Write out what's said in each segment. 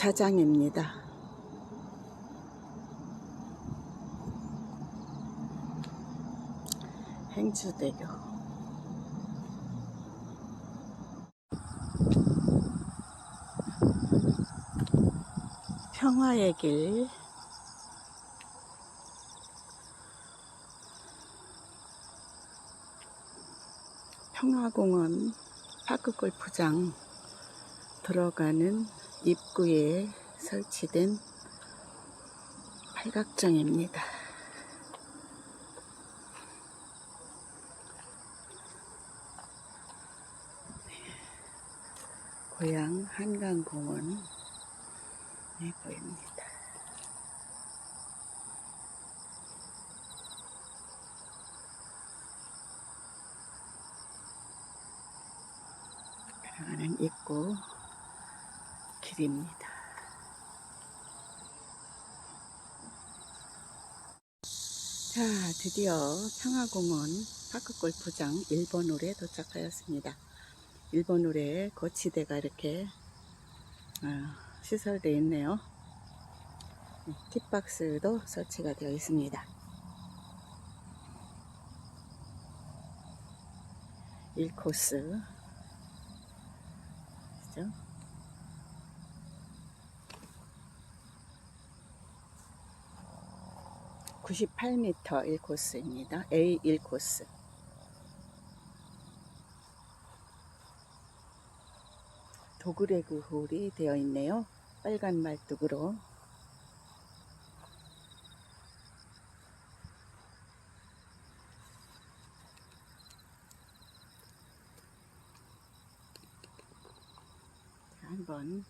자장입니다. 행주대교. 평화의 길. 평화공원 파크 골프장 들어가는 입구에 설치된 팔각정입니다. 고향 한강공원이 보입니다. 들어가는 입구 길입니다. 자, 드디어 평화공원 파크골프장 1번 홀에 도착하였습니다. 1번 홀에 거치대가 이렇게 어, 시설되어 있네요. 네, 팁박스도 설치가 되어 있습니다. 1코스 그죠? (98m) 1코스입니다. A 1 코스. 도그레그 홀이 되어 있네요. 빨간 말뚝으로. 자, 한번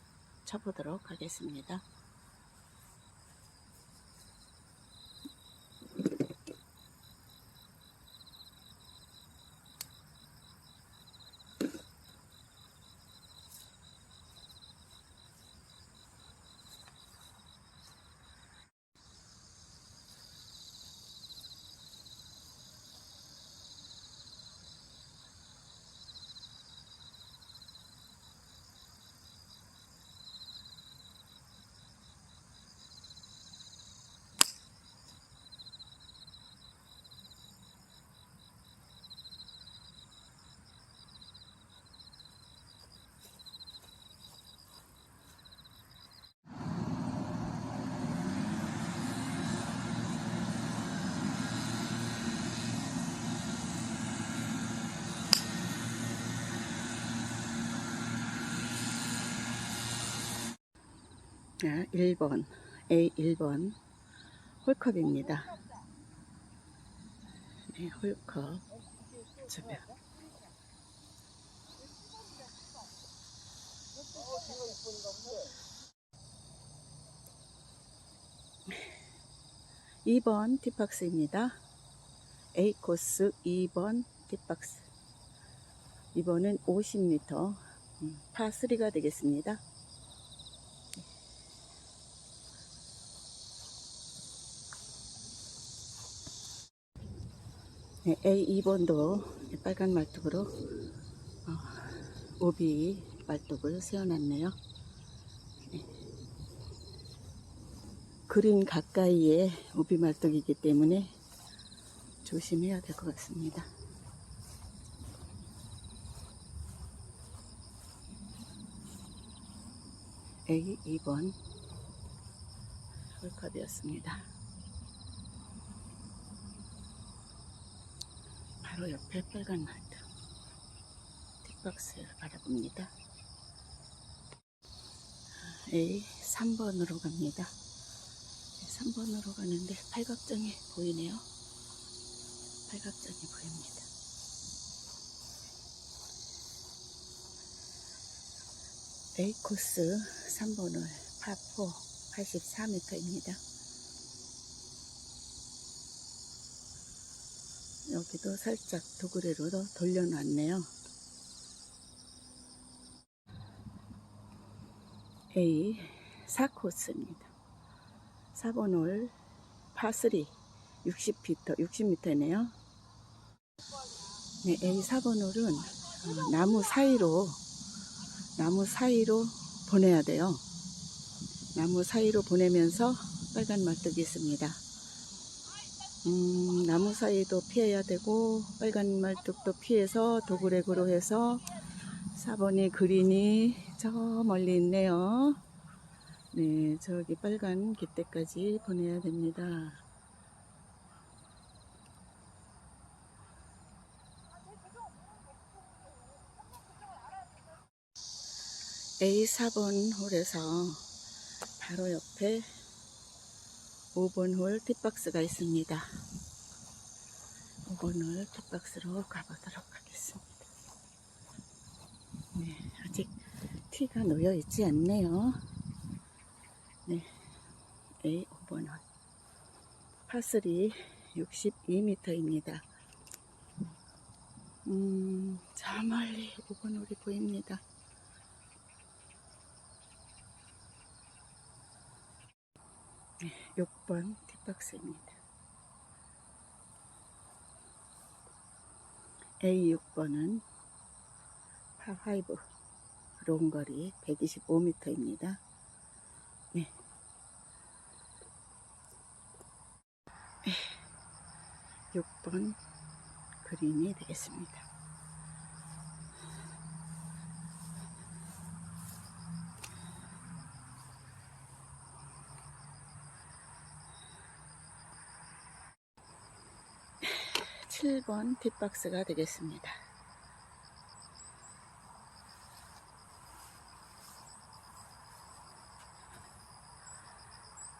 쳐보도록 하겠습니다. 자, 1번 A 1번 홀컵입니다. 네, 홀컵 주변. 이번 팁박스입니다. A 코스 2번 팁박스. 이번은 50m 음, 파3가 되겠습니다. A 2번도 빨간 말뚝으로 어, 오비 말뚝을 세워놨네요. 네. 그린 가까이에 오비 말뚝이기 때문에 조심해야 될 것 같습니다. A 2번 홀컵이었습니다. 바로 옆에 빨간 라이트 틱박스를 바라봅니다. A 3번으로 갑니다. 3번으로 가는데 팔각정이 보이네요. 팔각정이 보입니다. A 코스 3번을 파4 84m입니다. 여기도 살짝 도그레로 돌려놨네요. A 4코스입니다. 4번 홀 파3 60m, 60m네요. 네, A 4번 홀은 어, 나무 사이로 나무 사이로 보내야 돼요. 나무 사이로 보내면서 빨간 말뚝이 있습니다. 음, 나무 사이도 피해야 되고 빨간 말뚝도 피해서 도그렉으로 해서 4번이 그린이 저 멀리 있네요. 네, 저기 빨간 깃대까지 보내야 됩니다. A4번 홀에서 바로 옆에 5번 홀 팁박스가 있습니다. 5번 홀 팁박스로 가보도록 하겠습니다. 네, 아직 티가 놓여 있지 않네요. 네, A 5번 홀. 파3 62m입니다. 음, 저 멀리 5번 홀이 보입니다. 네, 6번 뒷박스입니다. A6번은 파5 롱거리 125m입니다. 네. 네. 6번 그린이 되겠습니다. 칠번 팁박스가 되겠습니다.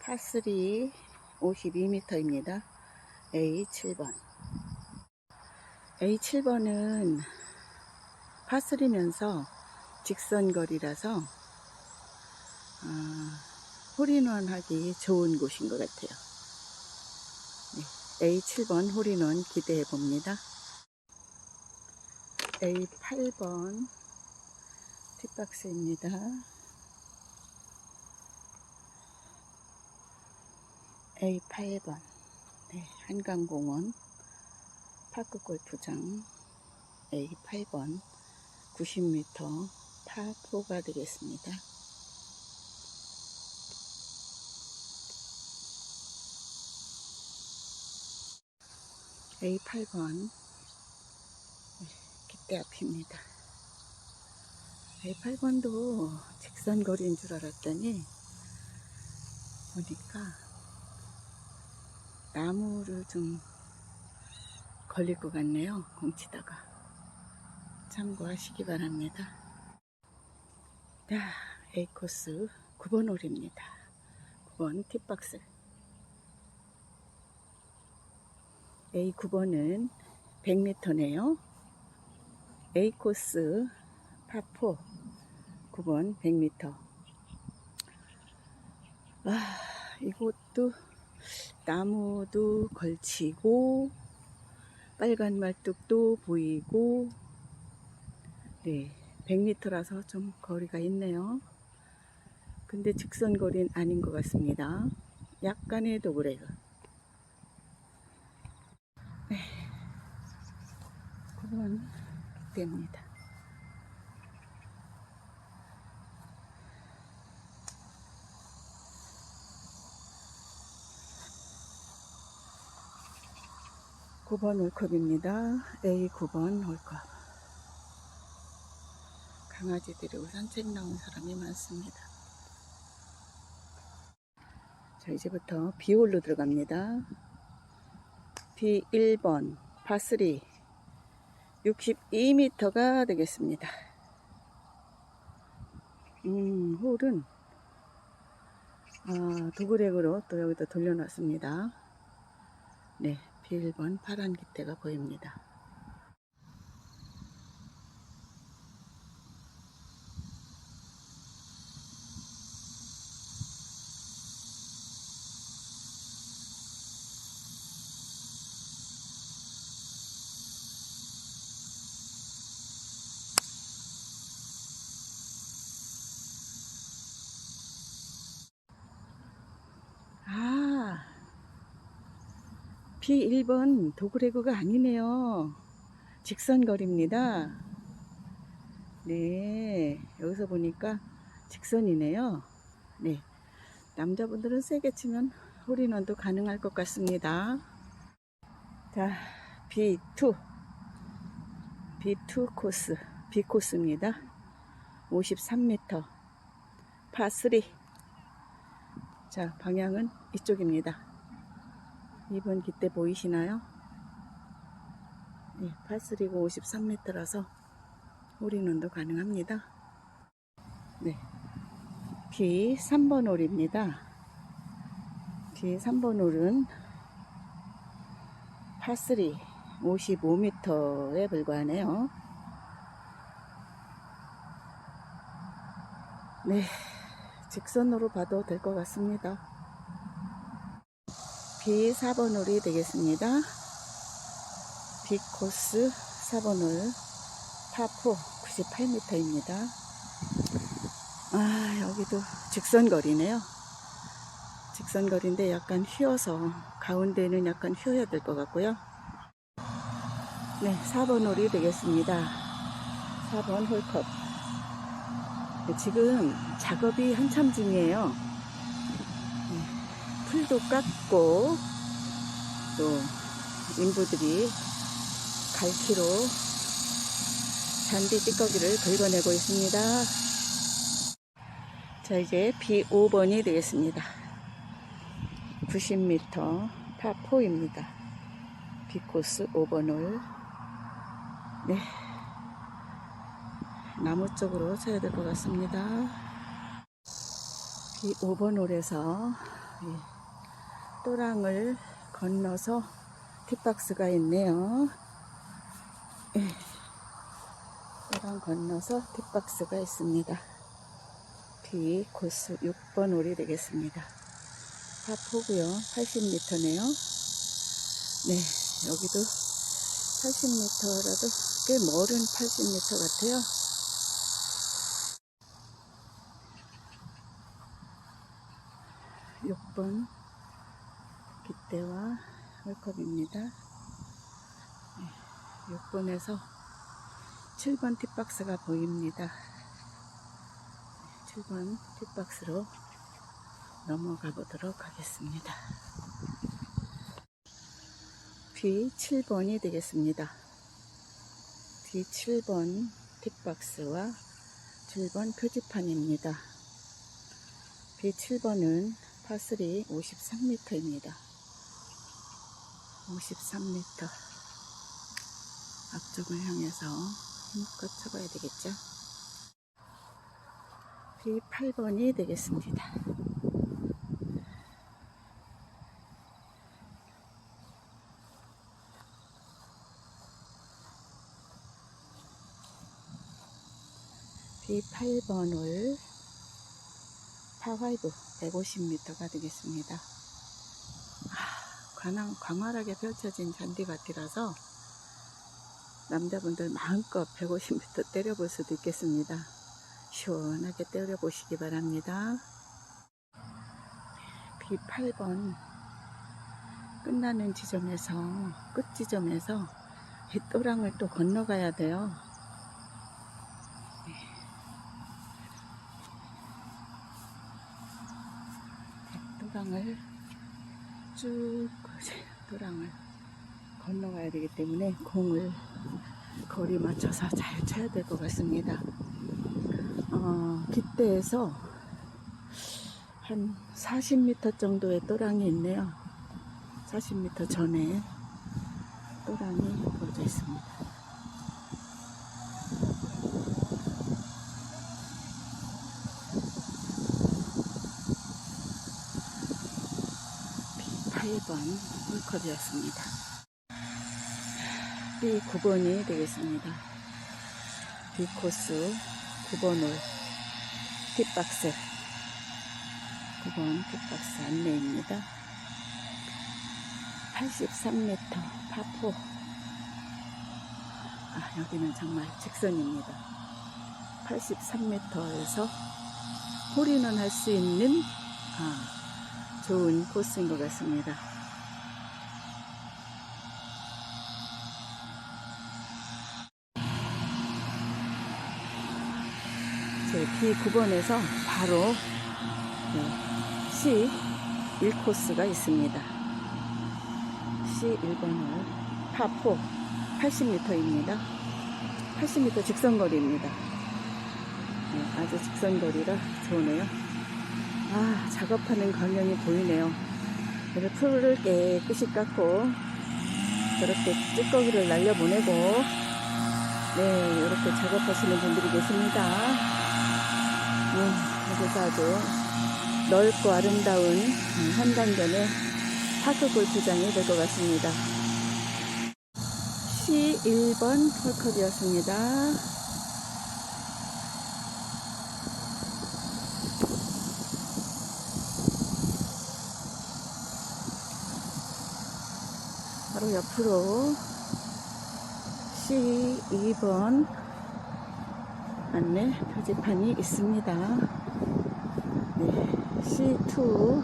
파3 52m입니다. A7번. A7번은 파3면서 직선거리라서 어, 홀인원 하기 좋은 곳인 것 같아요. 네, A7번 홀인원 기대해 봅니다. A8번 뒷박스입니다. A8번 네, 한강공원 파크골프장 A8번 90m 파4가 되겠습니다. A8번 기대 앞입니다. A8번도 직선 거리인 줄 알았더니 보니까 나무를 좀 걸릴 것 같네요. 공치다가. 참고하시기 바랍니다. 자, A코스 9번 홀입니다. 9번 팁박스. A9번은 100m네요. A코스 파4 9번 100m. 와, 이곳도 나무도 걸치고 빨간 말뚝도 보이고 네 100m라서 좀 거리가 있네요 근데 직선 거리는 아닌 것 같습니다 약간의 도그레그 9번 됩니다 9번 홀컵입니다. A 9번 홀컵. 강아지들이 산책 나온 사람이 많습니다. 자, 이제부터 B홀로 들어갑니다. B 1번 파3 62m가 되겠습니다. 음, 홀은 아, 도그렉으로 또 여기다 돌려놨습니다. 네, B1번 파란 깃대가 보입니다. B1번 도그레그가 아니네요. 직선거리입니다. 네, 여기서 보니까 직선이네요. 네, 남자분들은 세게 치면 홀인원도 가능할 것 같습니다. 자, B2. B2 코스. B 코스입니다. 53m. 파3. 자, 방향은 이쪽입니다. 2번 기대 보이시나요? 네, 파3고 53m라서 홀인원도 가능합니다. 네. B 3번 홀입니다. B 3번 홀은 파3 55m에 불과하네요. 네. 직선으로 봐도 될 것 같습니다. B 4번 홀이 되겠습니다. B 코스 4번 홀 파4 98m입니다. 아, 여기도 직선거리네요. 직선거리인데 약간 휘어서 가운데는 약간 휘어야 될 것 같고요. 네, 4번 홀이 되겠습니다. 4번 홀컵. 네, 지금 작업이 한참 중이에요. 네, 풀도 깎고 또 인부들이 갈키로 잔디 찌꺼기를 긁어내고 있습니다. 자, 이제 B5번이 되겠습니다. 90m 파4입니다. B코스 5번 홀. 네. 나무 쪽으로 쳐야 될 것 같습니다. B5번 홀에서 예, 또랑을 건너서 팁박스가 있네요. 예, 또랑 건너서 팁박스가 있습니다. B 코스 6번 홀이 되겠습니다. 파포고요. 80m네요. 네, 여기도 80m라도 꽤 멀은 80m 같아요. 육번 깃대와 홀컵입니다. 네, 6번에서 7번 팁박스가 보입니다. 7번 팁박스로 넘어가 보도록 하겠습니다. B7번이 되겠습니다. B7번 팁박스와 7번 표지판입니다. B7번은 파3 53m입니다. 53m 앞쪽을 향해서 힘껏 쳐봐야 되겠죠? B8번이 되겠습니다. B8번 홀 파5 150m가 되겠습니다. 아, 관광, 광활하게 펼쳐진 잔디밭이라서 남자분들 마음껏 150m 때려볼 수도 있겠습니다. 시원하게 때려보시기 바랍니다. B8번 끝나는 지점에서 끝 지점에서 이 또랑을 또 건너가야 돼요. 또랑을 쭉 또랑을 건너가야 되기 때문에 공을 거리 맞춰서 잘 쳐야 될 것 같습니다. 어, 깃대에서 한 40m 정도의 또랑이 있네요. 40m 전에 또랑이 보여져 있습니다. B8번 홀컵이었습니다. B9번이 되겠습니다. B코스 9번 홀 팁박스 9번 팁박스 안내입니다. 83m 파포 아 여기는 정말 직선입니다. 83m에서 홀인원 할 수 있는 아, 좋은 코스인 것 같습니다. 제 B9번에서 바로 네, C 1코스가 있습니다. C 1번을 파4 80m입니다. 80m 직선거리입니다. 네, 아주 직선거리라 좋으네요. 아, 작업하는 광경이 보이네요. 그래서 풀을 깨끗이 깎고 저렇게 찌꺼기를 날려보내고 네, 이렇게 작업하시는 분들이 계십니다. 음, 그래서 아주 넓고 아름다운 음, 한강변의 파크 골프장이 될 것 같습니다. C1번 홀컵이었습니다. 바로 옆으로 C2번 안내 표지판이 있습니다. 네, C2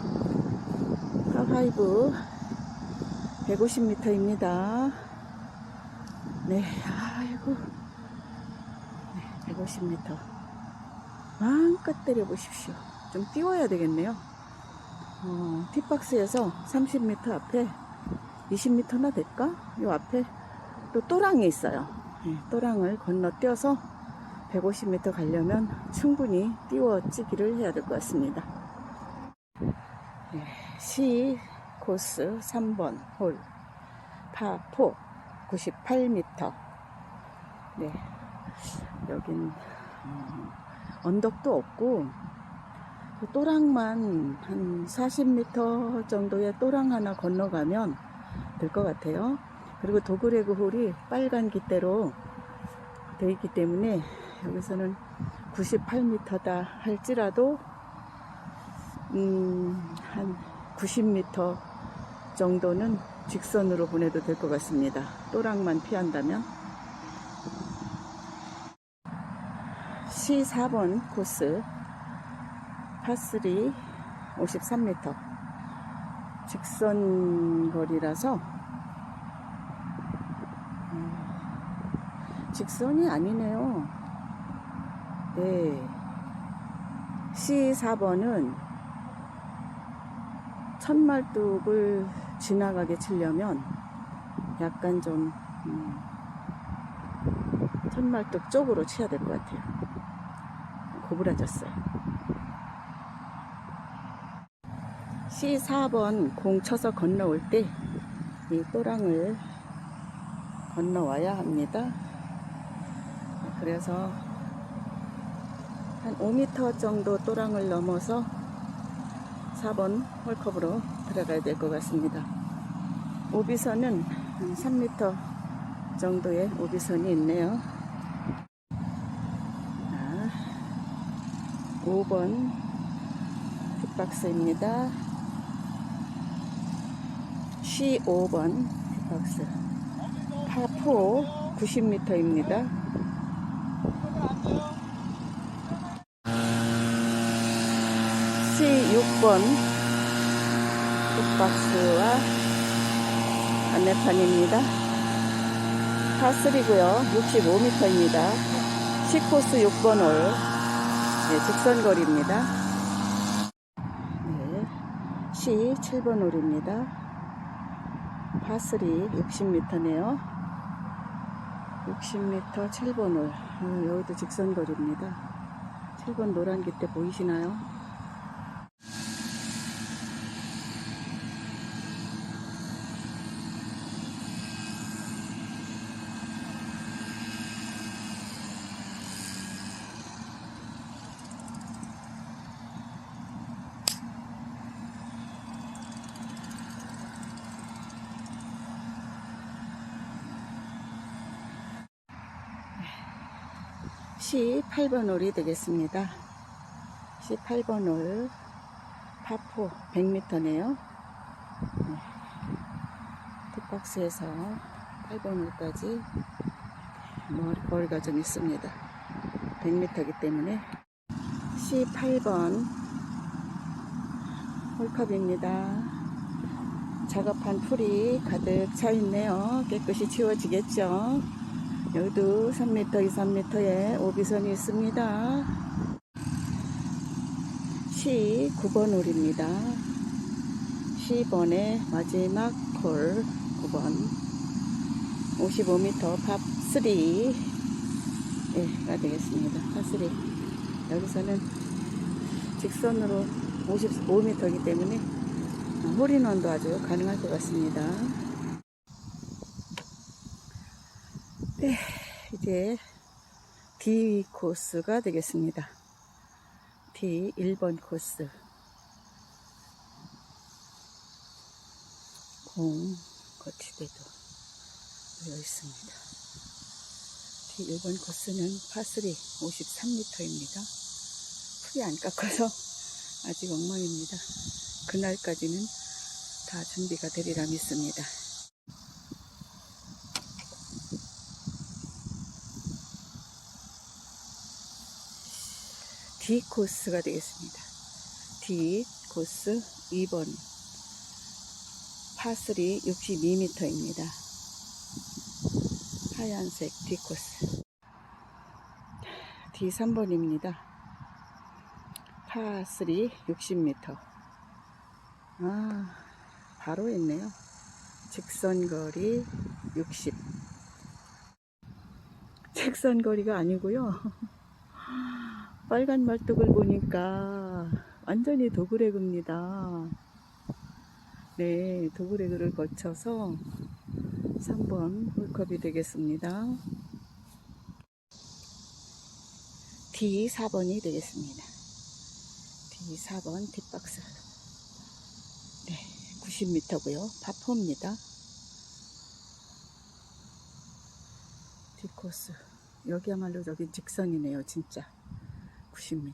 파5 150m입니다. 네, 아이고. 네, 150m. 마음껏 때려 보십시오. 좀 띄워야 되겠네요. 어, 팁박스에서 30m 앞에 20m나 될까? 요 앞에 또 또랑이 있어요. 네, 또랑을 건너뛰어서 150m 가려면 충분히 띄워지기를 해야 될 것 같습니다. 네, 코스 3번 홀 파4 98m 네 여긴 음, 언덕도 없고 그 또랑만 한 40m 정도의 또랑 하나 건너가면 될 것 같아요 그리고 도그레그 홀이 빨간 깃대로 되어 있기 때문에 여기서는 98m다 할지라도 음, 한 90m 정도는 직선으로 보내도 될 것 같습니다. 또랑만 피한다면. C4번 코스 파3 53m 직선 거리라서 직선이 아니네요. 네. C4번은 천말뚝을 지나가게 치려면 약간 좀 음, 천말뚝 쪽으로 치야 될 것 같아요. 고부라졌어요. C4번 공 쳐서 건너올 때 이 또랑을 건너와야 합니다. 그래서 한 5m 정도 또랑을 넘어서 4번 홀컵으로 들어가야 될 것 같습니다. 오비선은 한 3m 정도의 오비선이 있네요. 자, 5번 pit박스입니다. C5번 pit박스. 파4 90m입니다. C6번 풋박스와 안내판입니다. 파3고요. 65m입니다. C코스 6번 홀 네, 직선거리입니다. 네, C7번 홀입니다. 파3 60m네요. 60m 7번 홀 어, 여기도 직선거리입니다. 7번 노란 깃대 보이시나요? C8번 홀이 되겠습니다. C8번 홀 파포 100m네요. 네. 뒷박스에서 8번 홀까지 머리 거리가 좀 있습니다. 100m이기 때문에 C8번 홀컵입니다. 작업한 풀이 가득 차 있네요. 깨끗이 치워지겠죠. 여기도 3m, 2, 3m의 오비선이 있습니다. 19번 홀입니다. 10번의 마지막 홀 9번 55m 팝3 가 되겠습니다. 팝3 여기서는 직선으로 55m이기 때문에 홀인원도 아주 가능할 것 같습니다. 네, 이제 D 코스가 되겠습니다. D 1번 코스. 공 거치대도 되어 있습니다. D 1번 코스는 파3 53m입니다. 풀이 안 깎아서 아직 엉망입니다. 그날까지는 다 준비가 되리라 믿습니다. D 코스가 되겠습니다. D 코스 2번 파3 62m입니다. 하얀색 D 코스 D 3번입니다. 파3 60m 아 바로 있네요. 직선거리 60 직선거리가 아니고요. 빨간 말뚝을 보니까 완전히 도그레그입니다. 네, 도그레그를 거쳐서 3번 홀컵이 되겠습니다. D 4번이 되겠습니다. D 4번 뒷박스. 네, 90m고요. 파포입니다. 뒷코스. 여기야말로 저기 직선이네요, 진짜. 90m.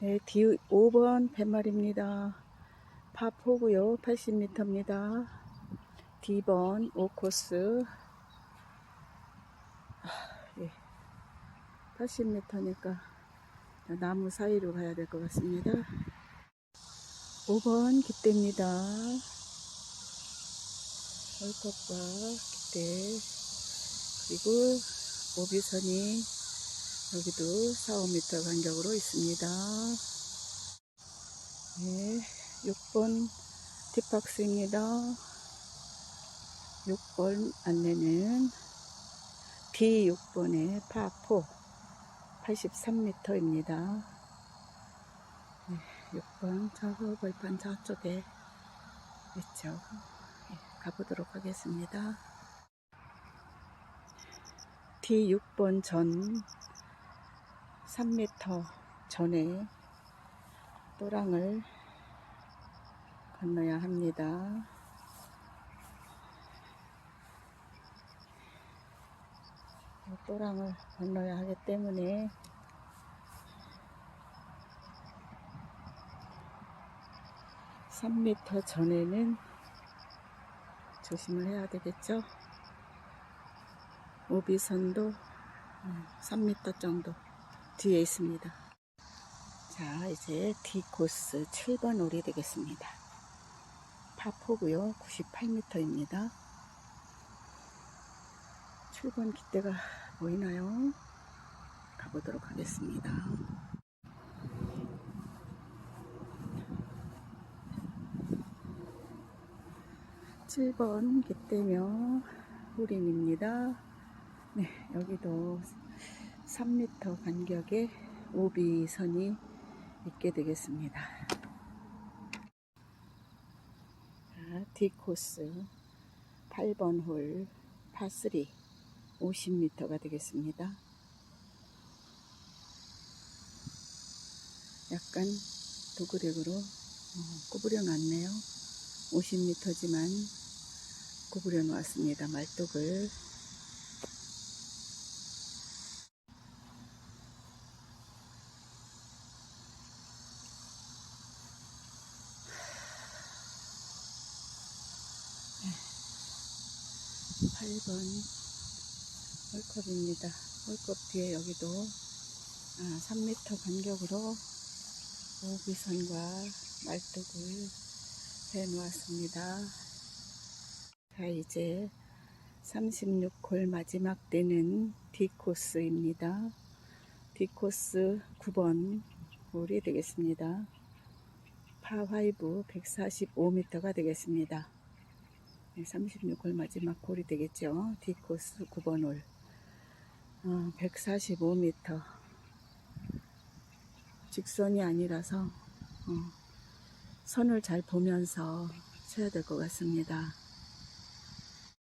네, D 5번 뱃말입니다. 파포고요. 80m입니다. D번 5코스. 예. 80m니까 나무 사이로 가야 될 것 같습니다. 5번 깃대입니다. 헐컵과 깃대. 그리고 오비선이 여기도 4, 5m 간격으로 있습니다. 네, 6번 뒷박스입니다. 6번 안내는 D6번의 파4 83m입니다. 네, 6번 저거 벌판 저쪽에 있죠. 네, 가보도록 하겠습니다. D6번 전 3m 전에 또랑을 건너야 합니다. 또랑을 건너야 하기 때문에 (3m) 전에는 조심을 해야 되겠죠 오비선도 3m 정도 뒤에 있습니다. 자, 이제 D 코스 7번 홀이 되겠습니다. 파포고요. 98m입니다. 7번 깃대가 보이나요? 가보도록 하겠습니다. (7번) 깃대며 홀인입니다. 네, 여기도 3m 간격의 오비선이 있게 되겠습니다. 자, D코스 8번 홀 파3 50m가 되겠습니다. 약간 도그렉으로 어, 구부려 놨네요. 50m지만 구부려 놓았습니다. 말뚝을 팔번 홀컵입니다. 홀컵 뒤에 여기도 아, 3m 간격으로 오비선과 말뚝을 해 놓았습니다. 자, 이제 36홀 마지막 때는 D코스입니다. D코스 9번 골이 되겠습니다. 파5 145m가 되겠습니다. 36홀 마지막 골이 되겠죠. D코스 9번 홀. 어, 145m. 직선이 아니라서 어, 선을 잘 보면서 쳐야 될 것 같습니다.